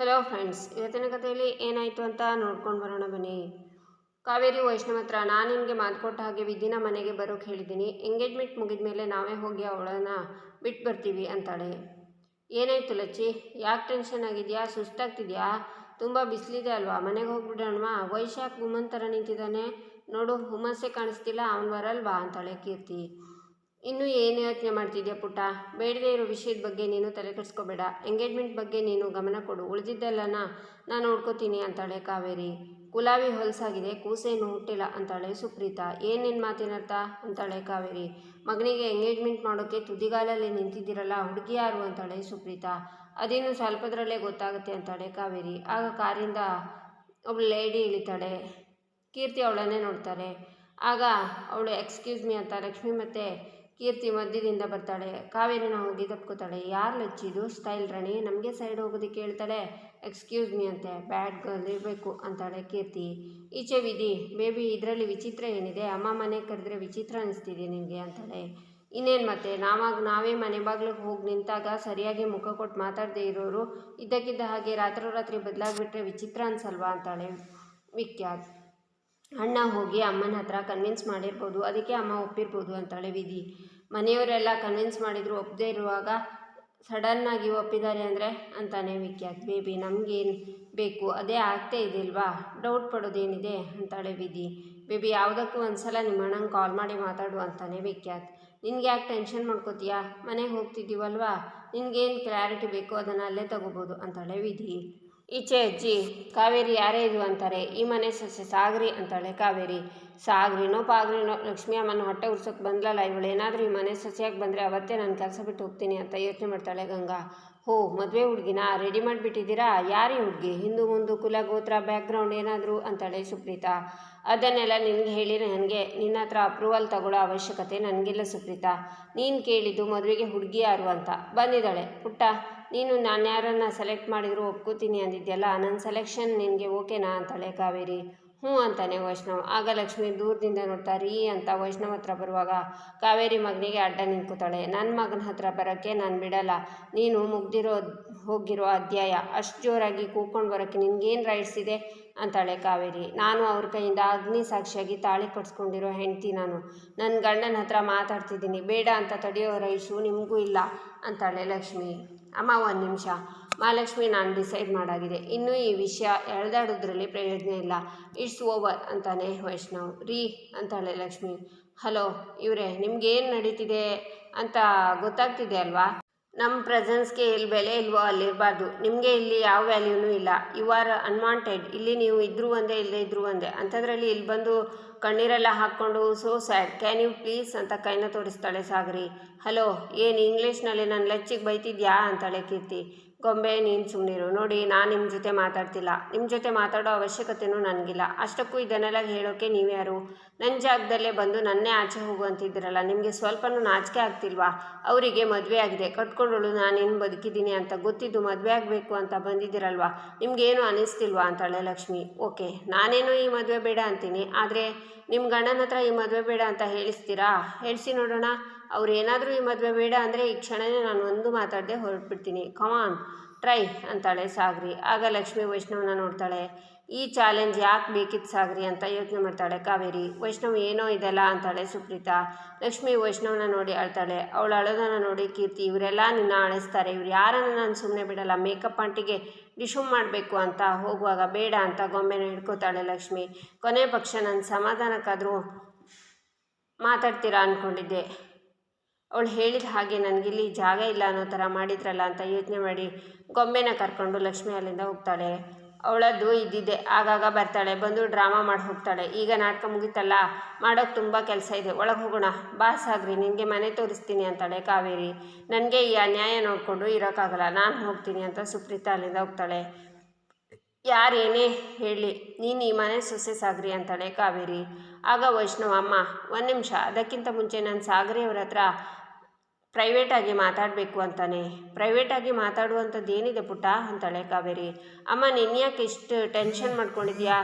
Hello friends ಇವತ್ತಿನ ಕಥೆಯಲ್ಲಿ ಏನಾಯಿತು ಅಂತ ನೋಡ್ಕೊಂಡು ಬರೋಣ ಬನ್ನಿ. ಕಾವೇರಿ ವೈಷ್ಣವ ಹತ್ರ ನಾನು ನಿಮಗೆ ಮಾತು ಕೊಟ್ಟ ಹಾಗೆ ವಿಧಿನ ಮನೆಗೆ ಬರೋಕ್ಕೆ ಹೇಳಿದ್ದೀನಿ. ಎಂಗೇಜ್ಮೆಂಟ್ ಮುಗಿದ ಮೇಲೆ ನಾವೇ ಹೋಗಿ ಅವಳನ್ನ ಬಿಟ್ಟು ಬರ್ತೀವಿ ಅಂತಾಳೆ. ಏನಾಯಿತು ಲಚ್ಚಿ? ಯಾಕೆ ಟೆನ್ಷನ್ ಆಗಿದೆಯಾ? ಸುಸ್ತಾಗ್ತಿದೆಯಾ? ತುಂಬ ಬಿಸಿಲಿದೆ ಅಲ್ವಾ? ಮನೆಗೆ ಹೋಗ್ಬಿಡೋಣವಾ? ವೈಶಾಖ್ ಗುಮ್ಮನ್ ಥರ ನಿಂತಿದ್ದಾನೆ. ನೋಡು, ಹುಮ್ಮಸ್ಸೇ ಕಾಣಿಸ್ತಿಲ್ಲ. ಅವ್ನು ಬರಲ್ವಾ? ಅಂತಾಳೆ ಕೀರ್ತಿ. ಇನ್ನೂ ಏನು ಯೋಚನೆ ಮಾಡ್ತಿದ್ಯಾ ಪುಟ್ಟ? ಬೇಡದೇ ಇರೋ ವಿಷಯದ ಬಗ್ಗೆ ನೀನು ತಲೆ ಕೆಡಿಸ್ಕೋಬೇಡ. ಎಂಗೇಜ್ಮೆಂಟ್ ಬಗ್ಗೆ ನೀನು ಗಮನ ಕೊಡು. ಉಳಿದಿದ್ದೆಲ್ಲನ ನಾನು ನೋಡ್ಕೋತೀನಿ ಅಂತಾಳೆ ಕಾವೇರಿ. ಗುಲಾಬಿ ಹೊಲಸಾಗಿದೆ, ಕೂಸೇನು ಹುಟ್ಟಿಲ್ಲ ಅಂತಾಳೆ ಸುಪ್ರೀತಾ. ಏನೇನು ಮಾತಿನರ್ಥ? ಅಂತಾಳೆ ಕಾವೇರಿ. ಮಗನಿಗೆ ಎಂಗೇಜ್ಮೆಂಟ್ ಮಾಡೋಕ್ಕೆ ತುದಿಗಾಲಲ್ಲಿ ನಿಂತಿದ್ದೀರಲ್ಲ, ಹುಡುಗಿ ಯಾರು? ಅಂತಾಳೆ ಸುಪ್ರೀತಾ. ಅದೇನು ಸ್ವಲ್ಪದರಲ್ಲೇ ಗೊತ್ತಾಗುತ್ತೆ ಅಂತಾಳೆ ಕಾವೇರಿ. ಆಗ ಕಾರಿಂದ ಒಬ್ಳು ಲೇಡಿ ಇಳಿತಾಳೆ. ಕೀರ್ತಿ ಅವಳನ್ನೇ ನೋಡ್ತಾರೆ. ಆಗ ಅವಳು ಎಕ್ಸ್ಕ್ಯೂಸ್ ಮೀ ಅಂತ ಲಕ್ಷ್ಮಿ ಮತ್ತು ಕೀರ್ತಿ ಮಧ್ಯದಿಂದ ಬರ್ತಾಳೆ. ಕಾವೇರಿನ ಹೋಗಿ ತಪ್ಕೋತಾಳೆ ಯಾರು ಲಚ್ಚಿದು ಸ್ಟೈಲ್ ರಾಣಿ, ನಮಗೆ ಸೈಡ್ ಹೋಗೋದಕ್ಕೆ ಹೇಳ್ತಾಳೆ ಎಕ್ಸ್ಕ್ಯೂಸ್ ಮೀ ಅಂತೆ. ಬ್ಯಾಡ್ ಗರ್ಲ್ ಇರಬೇಕು ಅಂತಾಳೆ ಕೀರ್ತಿ. ಈಚೆ ವಿಧಿ ಬೇಬಿ ಇದರಲ್ಲಿ ವಿಚಿತ್ರ ಏನಿದೆ? ಅಮ್ಮ ಮನೆ ಕರೆದ್ರೆ ವಿಚಿತ್ರ ಅನಿಸ್ತಿದೆ ನಿನಗೆ ಅಂತಾಳೆ. ಇನ್ನೇನು ಮತ್ತೆ? ನಾವಾಗ, ನಾವೇ ಮನೆ ಬಾಗಿಲಿಗೆ ಹೋಗಿ ನಿಂತಾಗ ಸರಿಯಾಗಿ ಮುಖ ಕೊಟ್ಟು ಮಾತಾಡದೇ ಇರೋರು ಇದ್ದಕ್ಕಿದ್ದ ಹಾಗೆ ರಾತ್ರೋರಾತ್ರಿ ಬದಲಾಗ್ಬಿಟ್ರೆ ವಿಚಿತ್ರ ಅನ್ಸಲ್ವಾ ಅಂತಾಳೆ ವಿಖ್ಯಾತ್. ಅಣ್ಣ ಹೋಗಿ ಅಮ್ಮನ ಹತ್ರ ಕನ್ವಿನ್ಸ್ ಮಾಡಿರ್ಬೋದು, ಅದಕ್ಕೆ ಅಮ್ಮ ಒಪ್ಪಿರ್ಬೋದು ಅಂತಾಳೆ ವಿಧಿ. ಮನೆಯವರೆಲ್ಲ ಕನ್ವಿನ್ಸ್ ಮಾಡಿದ್ರು ಒಪ್ಪದೇ ಇರುವಾಗ ಸಡನ್ನಾಗಿ ಒಪ್ಪಿದ್ದಾರೆ ಅಂದರೆ ಅಂತಾನೆ ವಿಖ್ಯಾತ್. ಬೇಬಿ ನಮಗೇನು ಬೇಕು? ಅದೇ ಆಗ್ತೇ ಇದೆಯಲ್ವಾ ಡೌಟ್ ಪಡೋದೇನಿದೆ? ಅಂತಾಳೆ ವಿಧಿ. ಬೇಬಿ ಯಾವುದಕ್ಕೂ ಒಂದು ಸಲ ನಿಮ್ಮ ಅಣ್ಣಂಗೆ ಕಾಲ್ ಮಾಡಿ ಮಾತಾಡು ಅಂತಾನೆ ವಿಖ್ಯಾತ್. ನಿನ್ಗೆ ಯಾಕೆ ಟೆನ್ಷನ್ ಮಾಡ್ಕೋತೀಯಾ? ಮನೆಗೆ ಹೋಗ್ತಿದ್ದೀವಲ್ವಾ? ನಿನಗೇನು ಕ್ಲಾರಿಟಿ ಬೇಕೋ ಅದನ್ನು ಅಲ್ಲೇ ತಗೋಬೋದು ಅಂತಾಳೆ ವಿಧಿ. ಈಚೆ ಅಜ್ಜಿ, ಕಾವೇರಿ ಯಾರೇ ಇದು ಅಂತಾರೆ, ಈ ಮನೆ ಸೊಸೆ ಸಾಗರಿ ಅಂತಾಳೆ ಕಾವೇರಿ. ಸಾಗರಿನೋ ಪಾಗ್ರಿನೋ ಲಕ್ಷ್ಮಿ ಅಮ್ಮನ ಹೊಟ್ಟೆ ಉರ್ಸೋಕೆ ಬಂದ್ಲಲ್ಲ ಇವಳು, ಏನಾದರೂ ಈ ಮನೆ ಸೊಸೆಯಾಗಿ ಬಂದರೆ ಅವತ್ತೇ ನಾನು ಕೆಲಸ ಬಿಟ್ಟು ಹೋಗ್ತೀನಿ ಅಂತ ಯೋಚನೆ ಮಾಡ್ತಾಳೆ ಗಂಗಾ. ಹೋ, ಮದುವೆ ಹುಡುಗಿನ? ರೆಡಿ ಮಾಡಿಬಿಟ್ಟಿದ್ದೀರಾ? ಯಾರೀ ಹುಡುಗಿ? ಹಿಂದೂ ಮುಂದು ಕುಲ, ಗೋತ್ರ ಬ್ಯಾಕ್ಗ್ರೌಂಡ್ ಏನಾದರೂ? ಅಂತಾಳೆ ಸುಪ್ರೀತಾ. ಅದನ್ನೆಲ್ಲ ನಿನಗೆ ಹೇಳಿ ನನಗೆ, ನಿನ್ನ ಹತ್ರ ಅಪ್ರೂವಲ್ ತಗೊಳ್ಳೋ ಅವಶ್ಯಕತೆ ನನಗಿಲ್ಲ ಸುಪ್ರೀತಾ. ನೀನು ಕೇಳಿದ್ದು ಮದುವೆಗೆ ಹುಡುಗಿ ಯಾರು ಅಂತ. ಬಂದಿದ್ದಾಳೆ. ಪುಟ್ಟ, ನೀನು ನಾನು ಯಾರನ್ನು ಸೆಲೆಕ್ಟ್ ಮಾಡಿದರೂ ಒಪ್ಕೋತೀನಿ ಅಂದಿದ್ಯಲ್ಲ, ನನ್ನ ಸೆಲೆಕ್ಷನ್ ನಿನಗೆ ಓಕೆನಾ ಅಂತಾಳೆ ಕಾವೇರಿ. ಹ್ಞೂ ಅಂತಾನೆ ವೈಷ್ಣವ್. ಆಗ ಲಕ್ಷ್ಮಿ ದೂರದಿಂದ ನೋಡ್ತಾ, ರೀ ಅಂತ ವೈಷ್ಣವ್ ಹತ್ರ ಬರುವಾಗ ಕಾವೇರಿ ಮಗನಿಗೆ ಅಡ್ಡ ನಿಂತ್ಕೋತಾಳೆ ನನ್ನ ಮಗನ ಹತ್ರ ಬರೋಕ್ಕೆ ನಾನು ಬಿಡಲ್ಲ. ನೀನು ಮುಗ್ದಿರೋ ಹೋಗಿರೋ ಅಧ್ಯಾಯ, ಅಷ್ಟು ಜೋರಾಗಿ ಕೂಕೊಂಡು ಬರೋಕ್ಕೆ ನಿನಗೇನು ರೈಟ್ಸ್ ಇದೆ? ಅಂತಾಳೆ ಕಾವೇರಿ. ನಾನು ಅವ್ರ ಕೈಯಿಂದ ಅಗ್ನಿ ಸಾಕ್ಷಿಯಾಗಿ ತಾಳಿ ಕಟ್ಸ್ಕೊಂಡಿರೋ ಹೆಂಡತಿ ನಾನು. ನನ್ನ ಗಂಡನ ಹತ್ರ ಮಾತಾಡ್ತಿದ್ದೀನಿ. ಬೇಡ ಅಂತ ತಡೆಯೋ ರೈಸು ನಿಮಗೂ ಇಲ್ಲ, ಅಂತಾಳೆ ಲಕ್ಷ್ಮಿ. ಅಮ್ಮ, ಒಂದು ನಿಮಿಷ. ಮಹಾಲಕ್ಷ್ಮಿ ನಾನು ಡಿಸೈಡ್ ಮಾಡಾಗಿದೆ. ಇನ್ನೂ ಈ ವಿಷಯ ಎಳೆದಾಡೋದ್ರಲ್ಲಿ ಪ್ರಯೋಜನ ಇಲ್ಲ. ಇಟ್ಸ್ ಓವರ್ ಅಂತಾನೆ ವೈಷ್ಣವ್. ರೀ ಅಂತಾಳೆ ಲಕ್ಷ್ಮಿ. ಹಲೋ, ಇವರೇ, ನಿಮ್ಗೇನು ನಡೀತಿದೆ ಅಂತ ಗೊತ್ತಾಗ್ತಿದೆ ಅಲ್ವಾ? ನಮ್ಮ ಪ್ರೆಸೆನ್ಸ್ಗೆ ಎಲ್ಲಿ ಬೆಲೆ ಇಲ್ವೋ ಅಲ್ಲಿರಬಾರ್ದು. ನಿಮಗೆ ಇಲ್ಲಿ ಯಾವ ವ್ಯಾಲ್ಯೂನೂ ಇಲ್ಲ. ಯು ಆರ್ ಅನ್ವಾಂಟೆಡ್ ಇಲ್ಲಿ ನೀವು ಇದ್ರೂ ಒಂದೇ, ಇಲ್ಲದೇ ಇದ್ರೂ ಒಂದೇ. ಅಂಥದ್ರಲ್ಲಿ ಇಲ್ಲಿ ಬಂದು ಕಣ್ಣೀರೆಲ್ಲ ಹಾಕ್ಕೊಂಡು so sad can you please ಅಂತ ಕೈನ ತೋರಿಸ್ತಾಳೆ ಸಾಗರಿ. ಹಲೋ, ಏನು ಇಂಗ್ಲೀಷ್ನಲ್ಲಿ ನನ್ನ ಲಚ್ಚಿಗೆ ಬೈತಿದ್ಯಾ? ಅಂತಾಳೆ ಕೀರ್ತಿ. ಗೊಂಬೆ, ನೀನು ಸುಮ್ಮನಿರು ನೋಡಿ, ನಾನು ನಿಮ್ಮ ಜೊತೆ ಮಾತಾಡ್ತಿಲ್ಲ. ನಿಮ್ಮ ಜೊತೆ ಮಾತಾಡೋ ಅವಶ್ಯಕತೆಯೂ ನನಗಿಲ್ಲ. ಅಷ್ಟಕ್ಕೂ ಇದನ್ನೆಲ್ಲ ಹೇಳೋಕ್ಕೆ ನೀವ್ಯಾರು? ನನ್ನ ಜಾಗದಲ್ಲೇ ಬಂದು ನನ್ನೇ ಆಚೆ ಹೋಗು ಅಂತಿದ್ದೀರಲ್ಲ. ನಿಮಗೆ ಸ್ವಲ್ಪನೂ ನಾಚಿಕೆ ಆಗ್ತಿಲ್ವಾ? ಅವರಿಗೆ ಮದುವೆ ಆಗಿದೆ. ಕಟ್ಕೊಂಡಳು ನಾನೇನು ಬದುಕಿದ್ದೀನಿ ಅಂತ ಗೊತ್ತಿದ್ದು ಮದುವೆ ಆಗಬೇಕು ಅಂತ ಬಂದಿದ್ದೀರಲ್ವಾ? ನಿಮಗೇನು ಅನಿಸ್ತಿಲ್ವಾ ಅಂತಾಳೆ ಲಕ್ಷ್ಮಿ. ಓಕೆ, ನಾನೇನು ಈ ಮದುವೆ ಬೇಡ ಅಂತೀನಿ. ಆದರೆ ನಿಮ್ಮ ಗಂಡನ ಹತ್ರ ಈ ಮದುವೆ ಬೇಡ ಅಂತ ಹೇಳಿಸ್ತೀರಾ? ಹೇಳಿಸಿ ನೋಡೋಣ. ಅವ್ರು ಏನಾದರೂ ಈ ಮದುವೆ ಬೇಡ ಅಂದರೆ ಈ ಕ್ಷಣನೇ ನಾನು ಒಂದು ಮಾತಾಡದೆ ಹೊರಟ್ಬಿಡ್ತೀನಿ. ಕಮಾನ್ ಟ್ರೈ ಅಂತಾಳೆ ಸಾಗ್ರಿ. ಆಗ ಲಕ್ಷ್ಮಿ ವೈಷ್ಣವನ ನೋಡ್ತಾಳೆ. ಈ ಚಾಲೆಂಜ್ ಯಾಕೆ ಬೇಕಿತ್ತು ಸಾಗ್ರಿ ಅಂತ ಯೋಚನೆ ಮಾಡ್ತಾಳೆ ಕಾವೇರಿ. ವೈಷ್ಣವ್, ಏನೋ ಇದೆಲ್ಲ? ಅಂತಾಳೆ ಸುಪ್ರೀತಾ. ಲಕ್ಷ್ಮಿ ವೈಷ್ಣವನ ನೋಡಿ ಅಳ್ತಾಳೆ. ಅವಳು ಅಳೋದನ್ನು ನೋಡಿ ಕೀರ್ತಿ, ಇವರೆಲ್ಲ ನಿನ್ನ ಅಳಿಸ್ತಾರೆ ಇವ್ರು ಯಾರನ್ನು ನಾನು ಸುಮ್ಮನೆ ಬಿಡಲ್ಲ. ಮೇಕಪ್ ಆಂಟಿಗೆ ಡಿಶೂಮ್ ಮಾಡಬೇಕು ಅಂತ ಹೋಗುವಾಗ ಬೇಡ ಅಂತ ಗೊಂಬೆನ ಹಿಡ್ಕೋತಾಳೆ ಲಕ್ಷ್ಮಿ. ಕೊನೆ ಪಕ್ಷ ನನ್ನ ಸಮಾಧಾನಕ್ಕಾದರೂ ಮಾತಾಡ್ತೀರಾ ಅಂದ್ಕೊಂಡಿದ್ದೆ ಅವಳು ಹೇಳಿದ ಹಾಗೆ ನನಗಿಲ್ಲಿ ಜಾಗ ಇಲ್ಲ ಅನ್ನೋ ಥರ ಮಾಡಿದ್ರಲ್ಲ ಅಂತ ಯೋಚನೆ ಮಾಡಿ ಗೊಂಬೆನ ಕರ್ಕೊಂಡು ಲಕ್ಷ್ಮಿ ಅಲ್ಲಿಂದ ಹೋಗ್ತಾಳೆ. ಅವಳದ್ದು ಇದ್ದಿದ್ದೆ ಆಗಾಗ ಬರ್ತಾಳೆ. ಬಂದು ಡ್ರಾಮಾ ಮಾಡಿ ಹೋಗ್ತಾಳೆ. ಈಗ ನಾಟಕ ಮುಗಿತಲ್ಲ? ಮಾಡೋಕ್ಕೆ ತುಂಬ ಕೆಲಸ ಇದೆ. ಒಳಗೆ ಹೋಗೋಣ. ಬಾ ಸಾಗ್ರಿ, ನಿನಗೆ ಮನೆ ತೋರಿಸ್ತೀನಿ ಅಂತಾಳೆ ಕಾವೇರಿ. ನನಗೆ ಈ ಅನ್ಯಾಯ ನೋಡಿಕೊಂಡು ಇರೋಕ್ಕಾಗಲ್ಲ. ನಾನು ಹೋಗ್ತೀನಿ ಅಂತ ಸುಪ್ರೀತಾ ಅಲ್ಲಿಂದ ಹೋಗ್ತಾಳೆ. ಯಾರೇನೇ ಹೇಳಿ, ನೀನು ಈ ಮನೆ ಸೊಸೆ ಸಾಗ್ರಿ ಅಂತಾಳೆ ಕಾವೇರಿ. ಆಗ ವೈಷ್ಣವ, ಅಮ್ಮ, ಒಂದು ನಿಮಿಷ, ಅದಕ್ಕಿಂತ ಮುಂಚೆ ನಾನು ಸಾಗರಿ ಅವ್ರ ಹತ್ರ ಪ್ರೈವೇಟಾಗಿ ಮಾತಾಡಬೇಕು ಅಂತಾನೆ. ಪ್ರೈವೇಟಾಗಿ ಮಾತಾಡುವಂಥದ್ದು ಏನಿದೆ ಪುಟ್ಟ? ಅಂತಾಳೆ ಕಾವೇರಿ. ಅಮ್ಮ ನಿನ್ಯಾಕೆ ಇಷ್ಟು ಟೆನ್ಷನ್ ಮಾಡ್ಕೊಂಡಿದ್ಯಾ?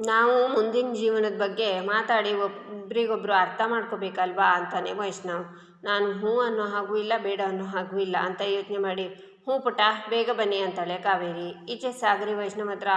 ನಾವು ಮುಂದಿನ ಜೀವನದ ಬಗ್ಗೆ ಮಾತಾಡಿ ಒಬ್ಬರಿಗೊಬ್ಬರು ಅರ್ಥ ಮಾಡ್ಕೋಬೇಕಲ್ವಾ? ಅಂತಾನೆ ವೈಷ್ಣವ್. ನಾನು ಹ್ಞೂ ಅನ್ನೋ ಹಾಗೂ ಇಲ್ಲ, ಬೇಡ ಅನ್ನೋ ಹಾಗೂ ಇಲ್ಲ, ಅಂತ ಯೋಚನೆ ಮಾಡಿ ಹ್ಞೂ ಪುಟ್ಟ, ಬೇಗ ಬನ್ನಿ ಅಂತಾಳೆ ಕಾವೇರಿ. ಈಚೆ ಸಾಗರಿ ವೈಷ್ಣವ್ ಹತ್ರ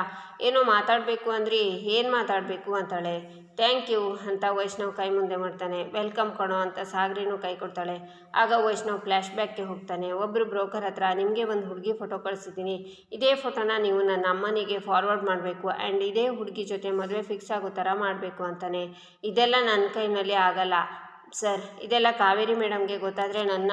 ಏನೋ ಮಾತಾಡಬೇಕು ಅಂದ್ರಿ, ಏನು ಮಾತಾಡಬೇಕು ಅಂತಾಳೆ. ಥ್ಯಾಂಕ್ ಯು ಅಂತ ವೈಷ್ಣವ್ ಕೈ ಮುಂದೆ ಮಾಡ್ತಾನೆ. ವೆಲ್ಕಮ್ ಕೊಡೋ ಅಂತ ಸಾಗರಿನೂ ಕೈ ಕೊಡ್ತಾಳೆ. ಆಗ ವೈಷ್ಣವ್ ಫ್ಲ್ಯಾಶ್ ಬ್ಯಾಕ್ಗೆ ಹೋಗ್ತಾನೆ. ಒಬ್ಬರು ಬ್ರೋಕರ್ ಹತ್ರ, ನಿಮಗೆ ಒಂದು ಹುಡುಗಿ ಫೋಟೋ ಕಳಿಸಿದ್ದೀನಿ. ಇದೇ ಫೋಟೋನ ನೀವು ನನ್ನ ಅಮ್ಮನಿಗೆ ಫಾರ್ವರ್ಡ್ ಮಾಡಬೇಕು ಆ್ಯಂಡ್ ಇದೇ ಹುಡುಗಿ ಜೊತೆ ಮದುವೆ ಫಿಕ್ಸ್ ಆಗೋ ಥರ ಮಾಡಬೇಕು ಅಂತಾನೆ. ಇದೆಲ್ಲ ನನ್ನ ಕೈನಲ್ಲಿ ಆಗಲ್ಲ. ಸರ್, ಇದೆಲ್ಲ ಕಾವೇರಿ ಮೇಡಮ್ಗೆ ಗೊತ್ತಾದರೆ ನನ್ನ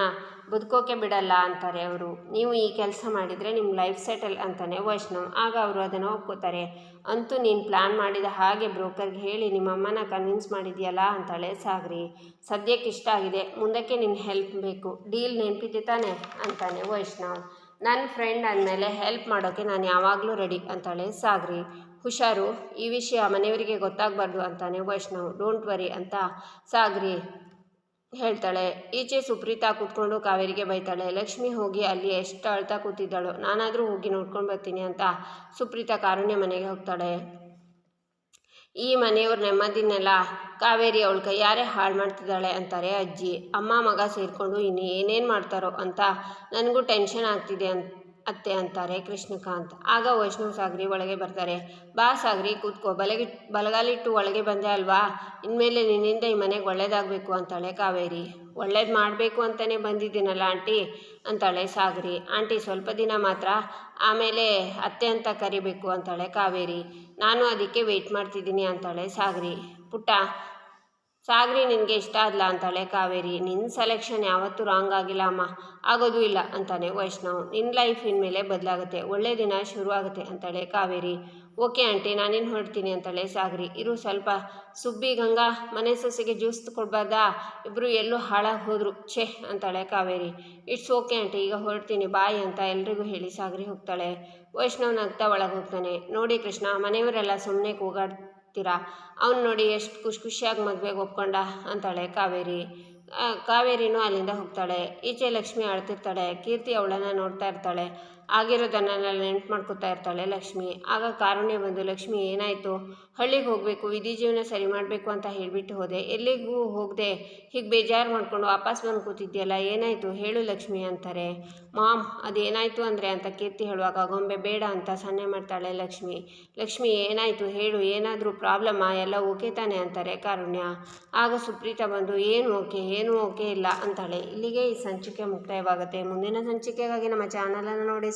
ಬದುಕೋಕೆ ಬಿಡಲ್ಲ ಅಂತಾರೆ ಅವರು. ನೀವು ಈ ಕೆಲಸ ಮಾಡಿದರೆ ನಿಮ್ಮ ಲೈಫ್ ಸೆಟಲ್ ಅಂತಾನೆ ವೈಷ್ಣವ್. ಆಗ ಅವರು ಅದನ್ನು ಒಪ್ಕೋತಾರೆ. ಅಂತೂ ನೀನು ಪ್ಲ್ಯಾನ್ ಮಾಡಿದ ಹಾಗೆ ಬ್ರೋಕರ್ಗೆ ಹೇಳಿ ನಿಮ್ಮ ಅಮ್ಮನ ಕನ್ವಿನ್ಸ್ ಮಾಡಿದೆಯಲ್ಲ ಅಂತಾಳೆ ಸಾಗ್ರಿ. ಸದ್ಯಕ್ಕೆ ಇಷ್ಟ ಆಗಿದೆ. ಮುಂದಕ್ಕೆ ನಿನ್ನ ಹೆಲ್ಪ್ ಬೇಕು. ಡೀಲ್ ನೆನಪಿದೆ ತಾನೆ? ಅಂತಾನೆ ವೈಷ್ಣವ್. ನನ್ನ ಫ್ರೆಂಡ್ ಅಂದಮೇಲೆ ಹೆಲ್ಪ್ ಮಾಡೋಕ್ಕೆ ನಾನು ಯಾವಾಗಲೂ ರೆಡಿ ಅಂತಾಳೆ ಸಾಗ್ರಿ. ಹುಷಾರು. ಈ ವಿಷಯ ಮನೆಯವರಿಗೆ ಗೊತ್ತಾಗಬಾರ್ದು ಅಂತಾನೆ ವೈಷ್ಣವ್. ಡೋಂಟ್ ವರಿ ಅಂತ ಸಾಗರಿ. ಹೇಳ್ತಾಳೆ, ಈಚೆ ಸುಪ್ರೀತಾ ಕೂತ್ಕೊಂಡು ಕಾವೇರಿಗೆ ಬೈತಾಳೆ, ಲಕ್ಷ್ಮಿ ಹೋಗಿ ಅಲ್ಲಿ ಎಷ್ಟು ಅಳ್ತಾ ಕೂತಿದ್ದಾಳು, ನಾನಾದರೂ ಹೋಗಿ ನೋಡ್ಕೊಂಡು ಬರ್ತೀನಿ ಅಂತ ಸುಪ್ರೀತಾ ಕಾರುಣ್ಯ ಮನೆಗೆ ಹೋಗ್ತಾಳೆ. ಈ ಮನೆಯವ್ರ ನೆಮ್ಮದಿನೆಲ್ಲ ಕಾವೇರಿ ಅವಳ ಕೈಯಾರೆ ಹಾಳು ಮಾಡ್ತಿದ್ದಾಳೆ ಅಂತಾರೆ ಅಜ್ಜಿ. ಅಮ್ಮ ಮಗ ಸೇರಿಕೊಂಡು ಇನ್ನು ಏನೇನು ಮಾಡ್ತಾರೋ ಅಂತ ನನಗೂ ಟೆನ್ಷನ್ ಆಗ್ತಿದೆ ಅಂತ ಅತ್ತೆ ಅಂತಾರೆ ಕೃಷ್ಣಕಾಂತ್ ಆಗ ವೈಷ್ಣವ್ ಸಾಗರಿ ಒಳಗೆ ಬರ್ತಾರೆ. ಬಾ ಸಾಗರಿ, ಕೂತ್ಕೋ. ಬಲಗಿ, ಬಲಗಾಲಿಟ್ಟು ಒಳಗೆ ಬಂದೆ ಅಲ್ವಾ? ಇನ್ಮೇಲೆ ನಿನ್ನಿಂದ ಈ ಮನೆಗೆ ಒಳ್ಳೇದಾಗಬೇಕು ಅಂತಾಳೆ ಕಾವೇರಿ. ಒಳ್ಳೇದು ಮಾಡಬೇಕು ಅಂತಲೇ ಬಂದಿದ್ದೀನಲ್ಲ ಆಂಟಿ? ಅಂತಾಳೆ ಸಾಗರಿ. ಆಂಟಿ, ಸ್ವಲ್ಪ ದಿನ ಮಾತ್ರ ಆಮೇಲೆ ಅತ್ತೆ ಅಂತ ಕರಿಬೇಕು ಅಂತಾಳೆ ಕಾವೇರಿ. ನಾನು ಅದಕ್ಕೆ ವೆಯ್ಟ್ ಮಾಡ್ತಿದ್ದೀನಿ ಅಂತಾಳೆ ಸಾಗರಿ. ಪುಟ್ಟ ಸಾಗರಿ, ನಿನಗೆ ಇಷ್ಟ ಆದ್ಲ ಅಂತಾಳೆ ಕಾವೇರಿ ನಿನ್ನ ಸೆಲೆಕ್ಷನ್ ಯಾವತ್ತೂ ರಾಂಗ್ ಆಗಿಲ್ಲ ಅಮ್ಮ. ಆಗೋದು ಇಲ್ಲ ಅಂತಾನೆ ವೈಷ್ಣವ್. ನಿನ್ನ ಲೈಫ್ ಇನ್ಮೇಲೆ ಬದಲಾಗುತ್ತೆ. ಒಳ್ಳೆ ದಿನ ಶುರುವಾಗುತ್ತೆ ಅಂತಾಳೆ ಕಾವೇರಿ. ಓಕೆ ಆಂಟಿ ನಾನಿನ್ನು ಹೊರಡ್ತೀನಿ ಅಂತಾಳೆ ಸಾಗರಿ. ಇರು ಸ್ವಲ್ಪ ಸುಬ್ಬಿ, ಗಂಗಾ, ಮನೆ ಸೊಸೆಗೆ ಜ್ಯೂಸ್ ಕೊಡ್ಬಾರ್ದಾ? ಇಬ್ಬರು ಎಲ್ಲೂ ಹಾಳಾಗಿ ಹೋದ್ರು. ಛೇ ಅಂತಾಳೆ ಕಾವೇರಿ. ಇಟ್ಸ್ ಓಕೆ ಆಂಟಿ, ಈಗ ಹೊರಡ್ತೀನಿ. ಬಾಯ್ ಅಂತ ಎಲ್ರಿಗೂ ಹೇಳಿ ಸಾಗರಿ ಹೋಗ್ತಾಳೆ. ವೈಷ್ಣವ್ ನಗ್ತಾ ಒಳಗೆ ಹೋಗ್ತಾನೆ. ನೋಡಿ ಕೃಷ್ಣ, ಮನೆಯವರೆಲ್ಲ ಸುಮ್ಮನೆ ಕೂಗಾಡ್ತೀರಾ ಅವ್ನು ನೋಡಿ ಎಷ್ಟು ಖುಷಿ ಖುಷಿಯಾಗಿ ಮದುವೆಗೆ ಒಪ್ಕೊಂಡ ಅಂತಾಳೆ ಕಾವೇರಿ. ಕಾವೇರಿನೂ ಅಲ್ಲಿಂದ ಹೋಗ್ತಾಳೆ. ಈಚೆ ಲಕ್ಷ್ಮಿ ಅಳ್ತಿರ್ತಾಳೆ. ಕೀರ್ತಿ ಅವಳನ್ನು ನೋಡ್ತಾ ಇರ್ತಾಳೆ. ಆಗಿರೋದನ್ನೆಲ್ಲ ನೆನ್ಪು ಮಾಡ್ಕೊತಾ ಇರ್ತಾಳೆ ಲಕ್ಷ್ಮಿ. ಆಗ ಕಾರುಣ್ಯ ಬಂದು, ಲಕ್ಷ್ಮಿ, ಏನಾಯಿತು? ಹಳ್ಳಿಗೆ ಹೋಗಬೇಕು, ವಿಧಿ ಜೀವನ ಸರಿ ಮಾಡಬೇಕು ಅಂತ ಹೇಳಿಬಿಟ್ಟು ಹೋದೆ. ಎಲ್ಲಿಗೂ ಹೋಗದೆ? ಹೀಗೆ ಬೇಜಾರು ಮಾಡ್ಕೊಂಡು ವಾಪಸ್ ಬಂದು ಕೂತಿದ್ಯಲ್ಲ, ಏನಾಯಿತು? ಹೇಳು ಲಕ್ಷ್ಮಿ, ಅಂತಾರೆ. ಮಾಮ್, ಅದೇನಾಯಿತು ಅಂದರೆ? ಅಂತ ಕೀರ್ತಿ ಹೇಳುವಾಗ, ಗೊಂಬೆ ಬೇಡ ಅಂತ ಸನ್ನೆ ಮಾಡ್ತಾಳೆ ಲಕ್ಷ್ಮಿ. ಲಕ್ಷ್ಮಿ, ಏನಾಯಿತು? ಹೇಳು, ಏನಾದರೂ ಪ್ರಾಬ್ಲಮ್ಮಾ ಎಲ್ಲ ಓಕೆ ತಾನೆ, ಅಂತಾರೆ ಕಾರುಣ್ಯ. ಆಗ ಸುಪ್ರೀತಾ ಬಂದು, ಏನು ಓಕೆ ಏನು ಓಕೆ ಇಲ್ಲ, ಅಂತಾಳೆ. ಇಲ್ಲಿಗೆ ಈ ಸಂಚಿಕೆ ಮುಕ್ತಾಯವಾಗುತ್ತೆ. ಮುಂದಿನ ಸಂಚಿಕೆಗಾಗಿ ನಮ್ಮ ಚಾನಲನ್ನು ನೋಡಿ.